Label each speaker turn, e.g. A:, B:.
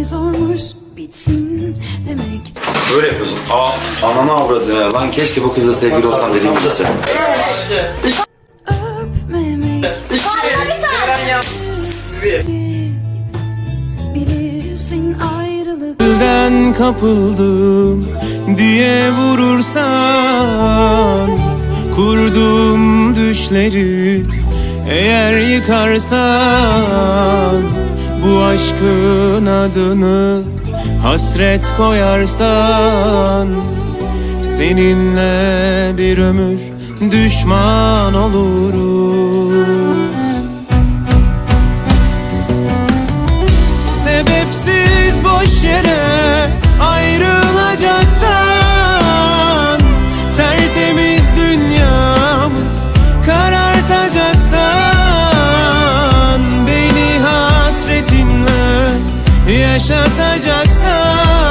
A: ne zormuş bitsin demek
B: Böyle yapıyorsun. Aa, ananı avradını. Lan keşke bu kızla sevgili olsam dediğim birisi.
A: öpmemek bilirsin ayrılık
C: Gülden kapıldım diye vurursan Kurduğum düşleri eğer yıkarsan aşkın adını hasret koyarsan Seninle bir ömür düşman olurum hasretinle yaşatacaksan